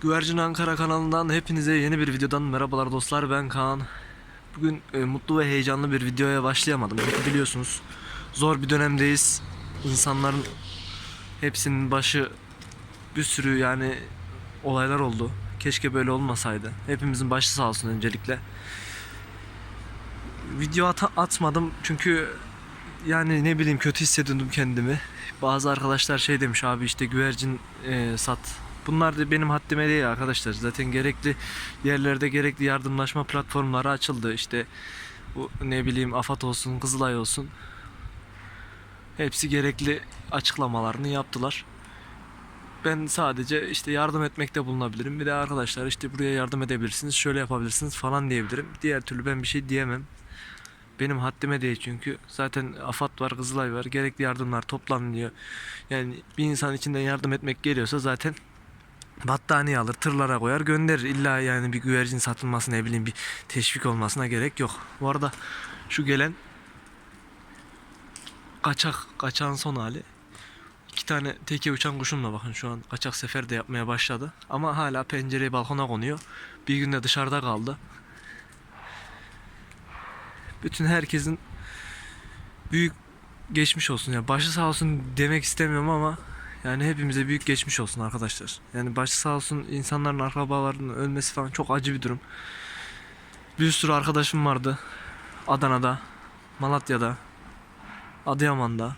Güvercin Ankara kanalından hepinize yeni bir videodan merhabalar dostlar ben Kaan. Bugün e, mutlu ve heyecanlı bir videoya başlayamadım. Biliyorsunuz zor bir dönemdeyiz. İnsanların hepsinin başı bir sürü yani olaylar oldu. Keşke böyle olmasaydı. Hepimizin başı sağ olsun öncelikle. Video at- atmadım çünkü yani ne bileyim kötü hissediyordum kendimi. Bazı arkadaşlar şey demiş abi işte güvercin e, sat. Bunlar da benim haddime değil arkadaşlar. Zaten gerekli yerlerde gerekli yardımlaşma platformları açıldı. İşte bu ne bileyim AFAD olsun, Kızılay olsun. Hepsi gerekli açıklamalarını yaptılar. Ben sadece işte yardım etmekte bulunabilirim. Bir de arkadaşlar işte buraya yardım edebilirsiniz, şöyle yapabilirsiniz falan diyebilirim. Diğer türlü ben bir şey diyemem. Benim haddime değil çünkü zaten AFAD var, Kızılay var. Gerekli yardımlar toplanıyor. Yani bir insan içinden yardım etmek geliyorsa zaten battaniye alır, tırlara koyar, gönderir. İlla yani bir güvercin satılması ne bileyim bir teşvik olmasına gerek yok. Bu arada şu gelen kaçak, kaçağın son hali. İki tane teke uçan kuşumla bakın şu an kaçak sefer de yapmaya başladı. Ama hala pencereyi balkona konuyor. Bir günde dışarıda kaldı. Bütün herkesin büyük geçmiş olsun ya. Başı sağ olsun demek istemiyorum ama yani hepimize büyük geçmiş olsun arkadaşlar. Yani başı sağ olsun insanların akrabalarının ölmesi falan çok acı bir durum. Bir sürü arkadaşım vardı. Adana'da, Malatya'da, Adıyaman'da.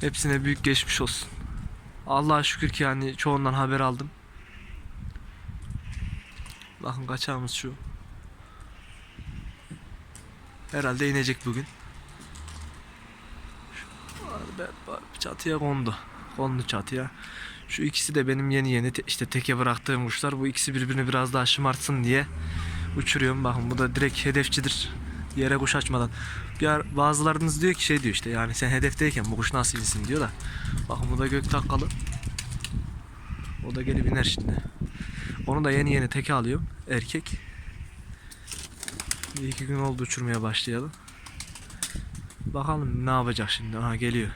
Hepsine büyük geçmiş olsun. Allah'a şükür ki yani çoğundan haber aldım. Bakın kaçağımız şu. Herhalde inecek bugün. Çatıya kondu. Kondu çatıya. Şu ikisi de benim yeni yeni te- işte teke bıraktığım kuşlar. Bu ikisi birbirini biraz daha şımartsın diye uçuruyorum. Bakın bu da direkt hedefçidir. Yere kuş açmadan. Bir ar- bazılarınız diyor ki şey diyor işte yani sen hedefteyken bu kuş nasıl insin diyor da. Bakın bu da gök takkalı. O da gelip iner şimdi. Onu da yeni yeni teke alıyorum. Erkek. Bir iki gün oldu uçurmaya başlayalım. Bakalım ne yapacak şimdi. Aha geliyor.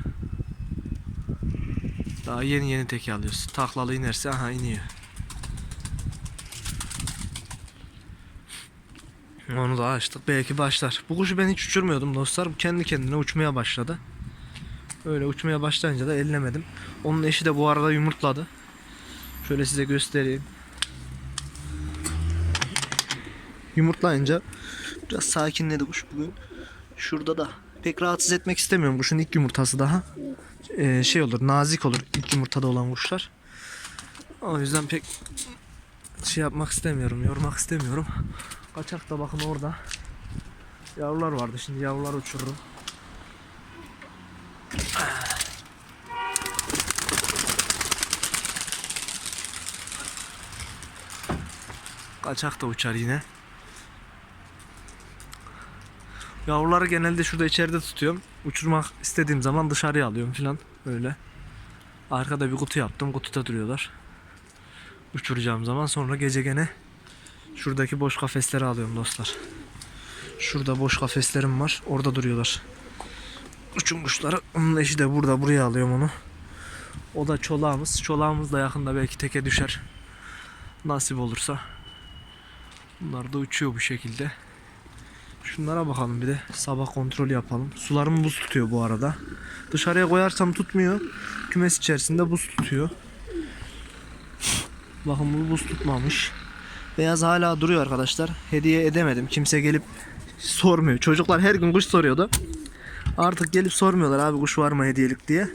Daha yeni yeni teke alıyoruz. Taklalı inerse aha iniyor. Onu da açtık. Belki başlar. Bu kuşu ben hiç uçurmuyordum dostlar. Bu kendi kendine uçmaya başladı. Öyle uçmaya başlayınca da ellemedim. Onun eşi de bu arada yumurtladı. Şöyle size göstereyim. Yumurtlayınca biraz sakinledi kuş bugün. Şurada da pek rahatsız etmek istemiyorum. Kuşun ilk yumurtası daha. Ee, şey olur, nazik olur ilk yumurtada olan kuşlar. O yüzden pek şey yapmak istemiyorum, yormak istemiyorum. Kaçak da bakın orada. Yavrular vardı. Şimdi yavrular uçururum. Kaçak da uçar yine. Yavruları genelde şurada içeride tutuyorum. Uçurmak istediğim zaman dışarıya alıyorum filan öyle. Arkada bir kutu yaptım. Kutuda duruyorlar. Uçuracağım zaman sonra gece gene şuradaki boş kafesleri alıyorum dostlar. Şurada boş kafeslerim var. Orada duruyorlar. Uçum kuşları. Onun eşi de burada. Buraya alıyorum onu. O da çolağımız. Çolağımız da yakında belki teke düşer. Nasip olursa. Bunlar da uçuyor bu şekilde. Şunlara bakalım bir de. Sabah kontrol yapalım. Sularım buz tutuyor bu arada. Dışarıya koyarsam tutmuyor. Kümes içerisinde buz tutuyor. Bakın bu buz tutmamış. Beyaz hala duruyor arkadaşlar. Hediye edemedim. Kimse gelip sormuyor. Çocuklar her gün kuş soruyordu. Artık gelip sormuyorlar abi kuş var mı hediyelik diye.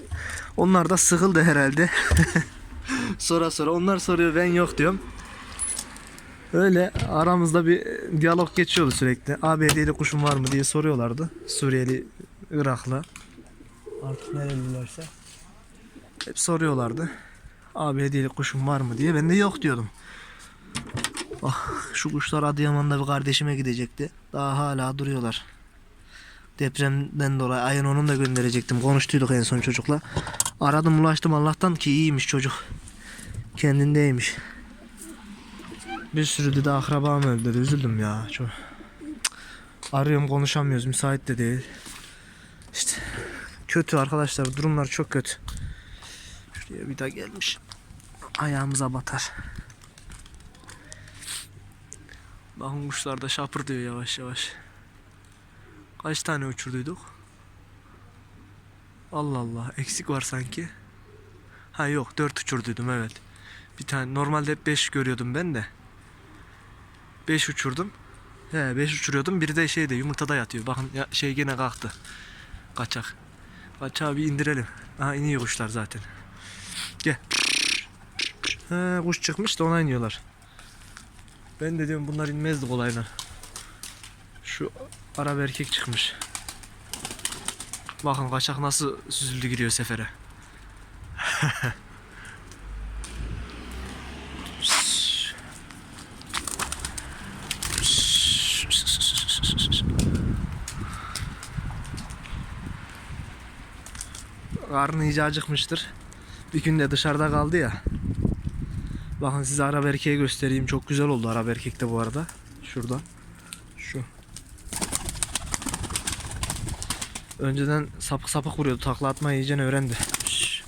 Onlar da sıkıldı herhalde. sonra sonra onlar soruyor ben yok diyorum. Öyle aramızda bir diyalog geçiyordu sürekli. Abi hediyeli kuşun var mı diye soruyorlardı. Suriyeli, Iraklı. Artık nerelilerse. Hep soruyorlardı. Abi hediyeli kuşun var mı diye. Ben de yok diyordum. Ah şu kuşlar Adıyaman'da bir kardeşime gidecekti. Daha hala duruyorlar. Depremden dolayı ayın onun da gönderecektim. Konuştuyduk en son çocukla. Aradım ulaştım Allah'tan ki iyiymiş çocuk. Kendindeymiş. Bir sürü de akrabam öldü dedi. Üzüldüm ya. Çok. Arıyorum konuşamıyoruz. Müsait de değil. İşte kötü arkadaşlar. Durumlar çok kötü. Şuraya bir daha gelmiş. ayağımıza batar. Bakın kuşlar da şapır diyor yavaş yavaş. Kaç tane uçurduyduk? Allah Allah eksik var sanki. Ha yok 4 uçurduydum evet. Bir tane normalde hep 5 görüyordum ben de. 5 uçurdum. He 5 uçuruyordum. Biri de şeyde yumurtada yatıyor. Bakın ya, şey gene kalktı. Kaçak. Kaçağı bir indirelim. Aha iniyor kuşlar zaten. Gel. He kuş çıkmış da ona iniyorlar. Ben de diyorum bunlar inmezdi kolayla. Şu Arap erkek çıkmış. Bakın kaçak nasıl süzüldü giriyor sefere. Karnı iyice acıkmıştır. Bir gün de dışarıda kaldı ya. Bakın size Arap erkeği göstereyim. Çok güzel oldu Arap erkek de bu arada. Şurada. Şu. Önceden sapık sapık vuruyordu. Takla atmayı iyice öğrendi. Şş.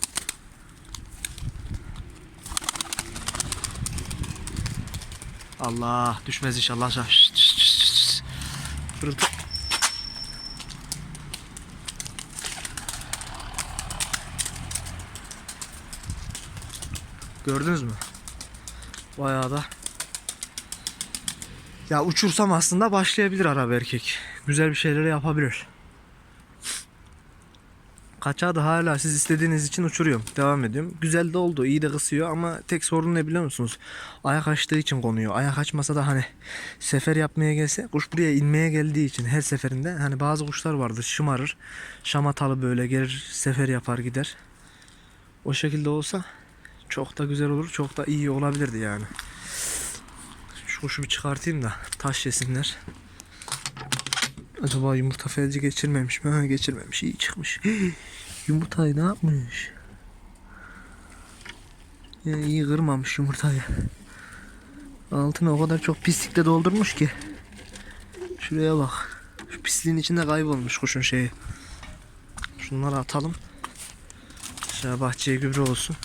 Allah düşmez inşallah. Şş, şş, şş, şş. Fırıltı. Gördünüz mü? Bayağı da. Ya uçursam aslında başlayabilir Arap erkek. Güzel bir şeyler yapabilir. Kaçağı da hala siz istediğiniz için uçuruyorum. Devam ediyorum. Güzel de oldu. iyi de kısıyor ama tek sorun ne biliyor musunuz? Ayak açtığı için konuyor. Ayak açmasa da hani sefer yapmaya gelse kuş buraya inmeye geldiği için her seferinde hani bazı kuşlar vardır şımarır. Şamatalı böyle gelir sefer yapar gider. O şekilde olsa çok da güzel olur. Çok da iyi olabilirdi yani. Şu kuşu bir çıkartayım da taş yesinler. Acaba yumurta felci geçirmemiş mi? Geçirmemiş. İyi çıkmış. Yumurtayı ne yapmış? Ya iyi kırmamış yumurtayı. Altına o kadar çok pislikle doldurmuş ki. Şuraya bak. Şu pisliğin içinde kaybolmuş kuşun şeyi. Şunları atalım. Aşağı bahçeye gübre olsun.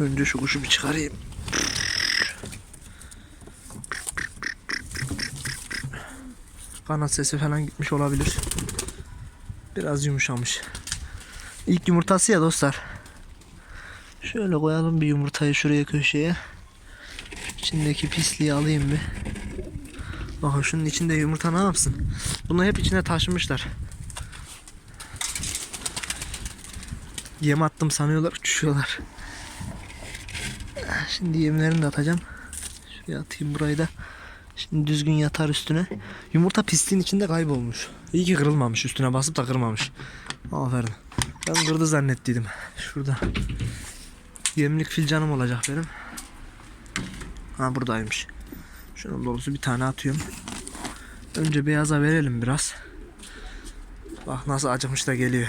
Önce şu kuşu bir çıkarayım. Kanat sesi falan gitmiş olabilir. Biraz yumuşamış. İlk yumurtası ya dostlar. Şöyle koyalım bir yumurtayı şuraya köşeye. İçindeki pisliği alayım bir. Bakın şunun içinde yumurta ne yapsın? Bunu hep içine taşımışlar. Yem attım sanıyorlar uçuşuyorlar. Şimdi yemlerini de atacağım. Şuraya atayım burayı da. Şimdi düzgün yatar üstüne. Yumurta pisliğin içinde kaybolmuş. İyi ki kırılmamış. Üstüne basıp da kırmamış. Aferin. Ben kırdı zannettiydim. Şurada. Yemlik filcanım olacak benim. Ha buradaymış. Şunun dolusu bir tane atıyorum. Önce beyaza verelim biraz. Bak nasıl acıkmış da geliyor.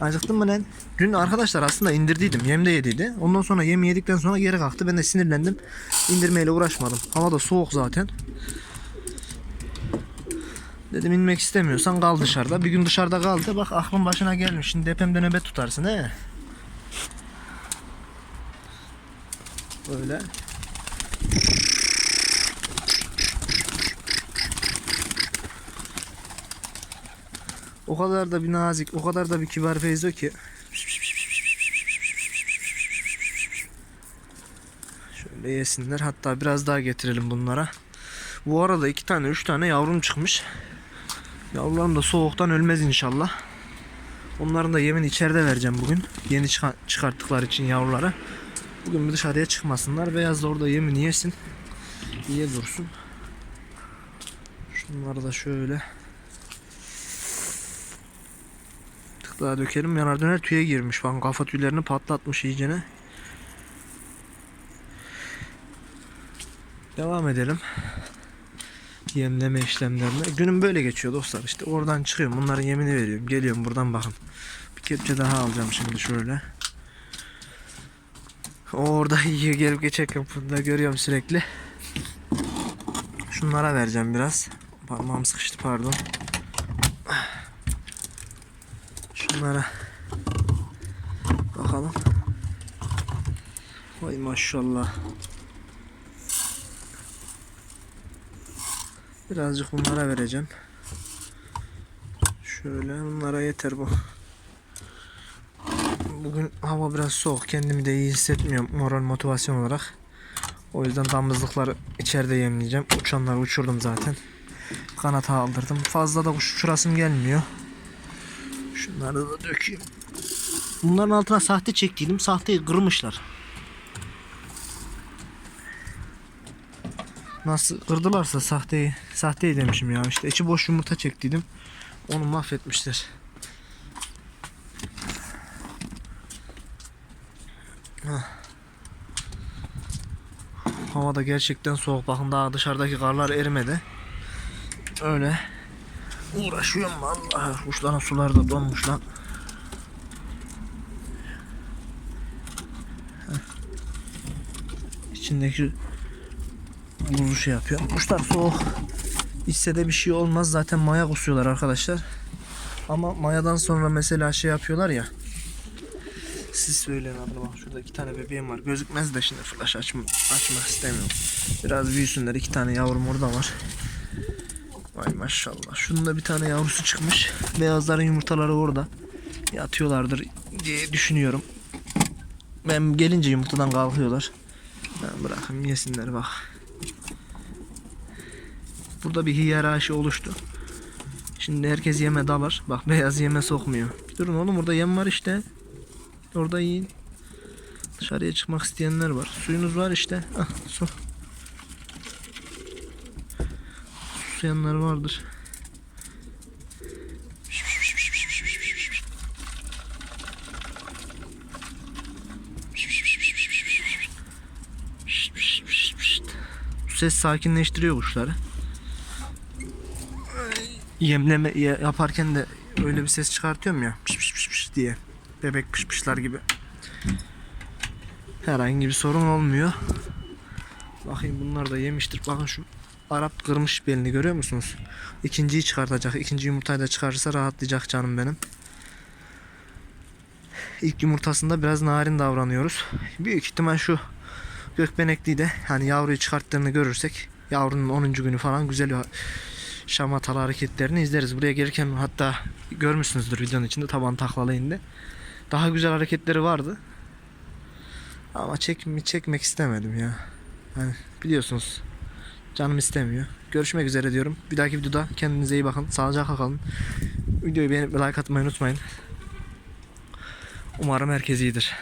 Acıktın mı lan? Dün arkadaşlar aslında indirdiydim. Yem de yediydi. Ondan sonra yem yedikten sonra geri kalktı. Ben de sinirlendim. İndirmeyle uğraşmadım. Hava da soğuk zaten. Dedim inmek istemiyorsan kal dışarıda. Bir gün dışarıda kaldı. Bak aklın başına gelmiş. Şimdi depemde nöbet tutarsın he. Böyle. O kadar da bir nazik, o kadar da bir kibar Feyzo ki. Şöyle yesinler. Hatta biraz daha getirelim bunlara. Bu arada iki tane, üç tane yavrum çıkmış. Yavrularım da soğuktan ölmez inşallah. Onların da yemin içeride vereceğim bugün. Yeni çıkarttıkları için yavruları. Bugün bir dışarıya çıkmasınlar. Beyaz da orada yemini yesin. İyi dursun. Şunları da şöyle. Daha dökelim. Yanar döner tüye girmiş. Bakın kafa tüylerini patlatmış iyicene. Devam edelim. Yemleme işlemlerine. Günüm böyle geçiyor dostlar. İşte oradan çıkıyorum. Bunların yemini veriyorum. Geliyorum buradan bakın. Bir kepçe daha alacağım şimdi şöyle. Orada yiyor gelip geçerken burada görüyorum sürekli. Şunlara vereceğim biraz. Parmağım sıkıştı pardon. Şunlara bakalım. Vay maşallah. Birazcık bunlara vereceğim. Şöyle bunlara yeter bu. Bugün hava biraz soğuk. Kendimi de iyi hissetmiyorum moral motivasyon olarak. O yüzden damızlıkları içeride yemleyeceğim. Uçanları uçurdum zaten. Kanata aldırdım. Fazla da kuş uçurasım gelmiyor. Şunları da dökeyim. Bunların altına sahte çektiydim. Sahteyi kırmışlar. Nasıl kırdılarsa sahteyi, sahteyi demişim ya işte içi boş yumurta çektiydim. Onu mahvetmişler. Hah. Hava da gerçekten soğuk. Bakın daha dışarıdaki karlar erimedi. Öyle uğraşıyorum vallahi. Kuşların suları da donmuş lan. İçindeki buzu şey yapıyor. Kuşlar soğuk. İçse de bir şey olmaz. Zaten maya kusuyorlar arkadaşlar. Ama mayadan sonra mesela şey yapıyorlar ya. Siz söyleyin adını bak şurada iki tane bebeğim var. Gözükmez de şimdi flash açma, açmak istemiyorum. Biraz büyüsünler. iki tane yavrum orada var. Vay maşallah. Şunun da bir tane yavrusu çıkmış. Beyazların yumurtaları orada. Yatıyorlardır diye düşünüyorum. Ben gelince yumurtadan kalkıyorlar. Ben bırakın yesinler bak. Burada bir hiyerarşi oluştu. Şimdi herkes yeme dalar. Bak beyaz yeme sokmuyor. Bir durun oğlum orada yem var işte. Orada yiyin. Dışarıya çıkmak isteyenler var. Suyunuz var işte. Ah su. Susayanlar vardır. Bu ses sakinleştiriyor kuşları. Yemleme ya- yaparken de öyle bir ses çıkartıyorum ya. Piş piş piş diye. Bebek piş pişler gibi. Herhangi bir sorun olmuyor. Bakayım bunlar da yemiştir. Bakın şu Arap kırmış belini görüyor musunuz? İkinciyi çıkartacak. İkinci yumurtayı da çıkarırsa rahatlayacak canım benim. İlk yumurtasında biraz narin davranıyoruz. Büyük ihtimal şu gökbenekliği de hani yavruyu çıkarttığını görürsek yavrunun 10. günü falan güzel şamatalı hareketlerini izleriz. Buraya gelirken hatta görmüşsünüzdür videonun içinde taban taklalı indi. Daha güzel hareketleri vardı. Ama çek, çekmek istemedim ya. Hani biliyorsunuz canım istemiyor. Görüşmek üzere diyorum. Bir dahaki videoda kendinize iyi bakın. Sağlıcakla kalın. Videoyu beğenip like atmayı unutmayın. Umarım herkes iyidir.